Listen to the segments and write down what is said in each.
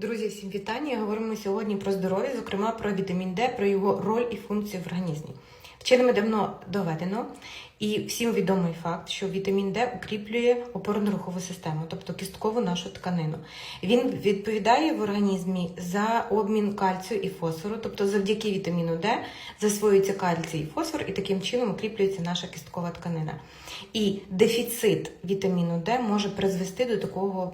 Друзі, всім вітання. Говоримо сьогодні про здоров'я, зокрема про вітамін Д, про його роль і функцію в організмі. Вченими давно доведено, і всім відомий факт, що вітамін Д укріплює опорно-рухову систему, тобто кісткову нашу тканину. Він відповідає в організмі за обмін кальцію і фосфору, тобто завдяки вітаміну Д засвоюється кальцій і фосфор, і таким чином укріплюється наша кісткова тканина. І дефіцит вітаміну Д може призвести до такого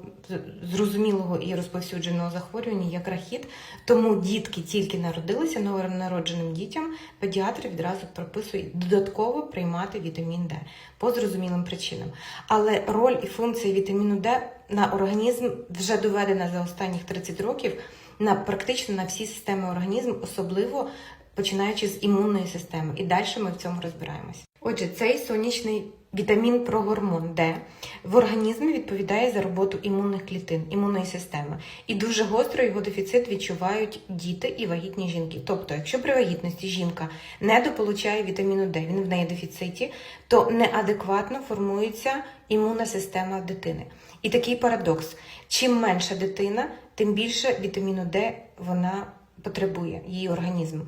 зрозумілого і розповсюдженого захворювання, як рахіт. Тому дітки тільки народилися новонародженим дітям, педіатри відразу прописують додатково приймати вітамін Д по зрозумілим причинам. Але роль і функція вітаміну Д на організм вже доведена за останніх 30 років на практично на всі системи організму, особливо починаючи з імунної системи. І далі ми в цьому розбираємось. Отже, цей сонячний вітамін прогормон Д в організмі відповідає за роботу імунних клітин, імунної системи. І дуже гостро його дефіцит відчувають діти і вагітні жінки. Тобто, якщо при вагітності жінка не дополучає вітаміну Д, він в неї дефіциті, то неадекватно формується імунна система дитини. І такий парадокс: чим менша дитина, тим більше вітаміну Д вона потребує, її організм.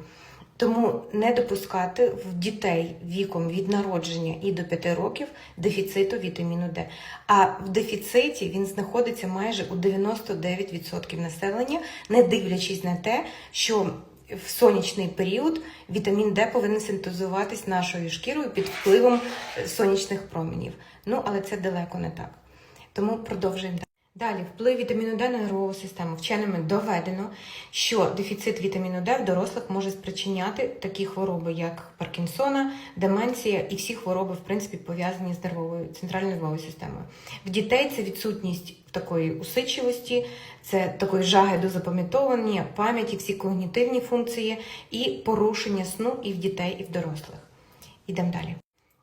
Тому не допускати в дітей віком від народження і до 5 років дефіциту вітаміну Д. А в дефіциті він знаходиться майже у 99% населення, не дивлячись на те, що в сонячний період вітамін Д повинен синтезуватись нашою шкірою під впливом сонячних променів. Ну, але це далеко не так. Тому продовжуємо. Далі, вплив вітаміну Д на нервову систему. Вченими доведено, що дефіцит вітаміну Д в дорослих може спричиняти такі хвороби, як Паркінсона, деменція і всі хвороби, в принципі, пов'язані з нервовою центральною нервовою системою. В дітей це відсутність такої усидчивості, це такої жаги до запам'ятовування, пам'яті, всі когнітивні функції і порушення сну і в дітей, і в дорослих. Ідемо далі.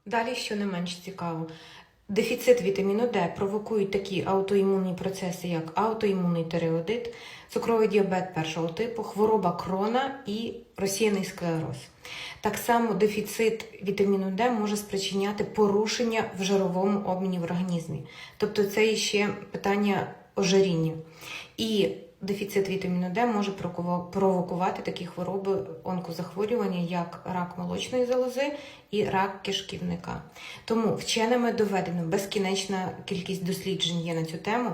Далі, що не менш цікаво, Дефіцит вітаміну Д провокують такі аутоімунні процеси, як аутоімунний тиреодит, цукровий діабет першого типу, хвороба крона і розсіяний склероз. Так само дефіцит вітаміну Д може спричиняти порушення в жировому обміні в організмі. Тобто це ще питання ожиріння. І дефіцит вітаміну Д може провокувати такі хвороби онкозахворювання, як рак молочної залози і рак кишківника. Тому вченими доведено безкінечна кількість досліджень є на цю тему,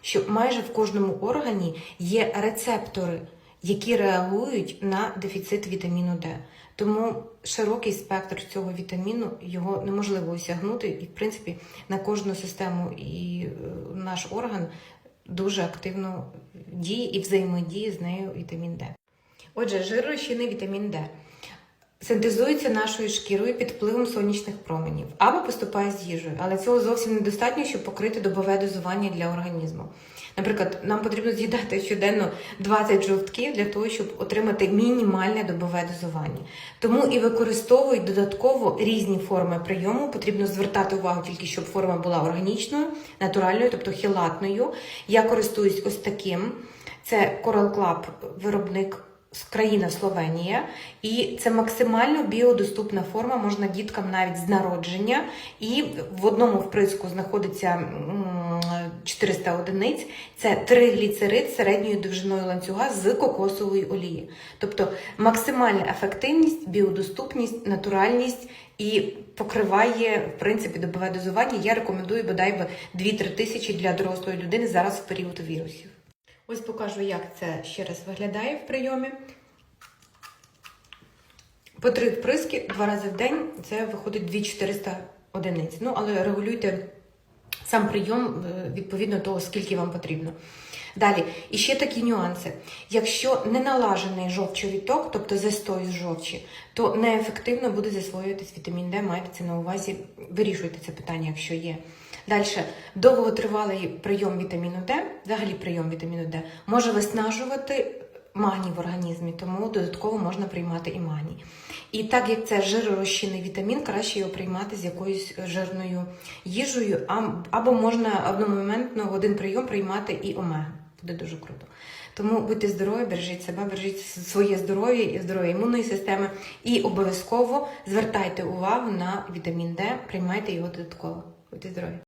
що майже в кожному органі є рецептори, які реагують на дефіцит вітаміну Д. Тому широкий спектр цього вітаміну його неможливо осягнути, і в принципі на кожну систему і е, наш орган дуже активно діє і взаємодіє з нею вітамін Д. Отже, жиророзчинний вітамін Д синтезується нашою шкірою під впливом сонячних променів або поступає з їжею, але цього зовсім недостатньо, щоб покрити добове дозування для організму. Наприклад, нам потрібно з'їдати щоденно 20 жовтків для того, щоб отримати мінімальне добове дозування. Тому і використовують додатково різні форми прийому. Потрібно звертати увагу тільки, щоб форма була органічною, натуральною, тобто хілатною. Я користуюсь ось таким. Це Coral Club, виробник країна Словенія, і це максимально біодоступна форма, можна діткам навіть з народження. І в одному вприску знаходиться 400 одиниць. Це тригліцерид середньою довжиною ланцюга з кокосової олії. Тобто максимальна ефективність, біодоступність, натуральність. І покриває в принципі добове дозування. Я рекомендую бодай би 2-3 тисячі для дорослої людини зараз в період вірусів. Ось покажу, як це ще раз виглядає в прийомі. По три вприски два рази в день це виходить 2400 одиниць. Ну, але регулюйте сам прийом е, відповідно того, скільки вам потрібно. Далі, і ще такі нюанси. Якщо не налажений жовчовіток, тобто застой з жовчі, то неефективно буде засвоюватись вітамін Д, майте це на увазі, вирішуйте це питання, якщо є. Далі, довготривалий прийом вітаміну Д, взагалі прийом вітаміну Д, може виснажувати магній в організмі, тому додатково можна приймати і магній. І так як це жиророзчинний вітамін, краще його приймати з якоюсь жирною їжею, або можна одномоментно в один прийом приймати і омегу. Буде дуже круто. Тому будьте здорові, бережіть себе, бережіть своє здоров'я і здоров'я імунної системи. І обов'язково звертайте увагу на вітамін Д, приймайте його додатково. Будьте здорові!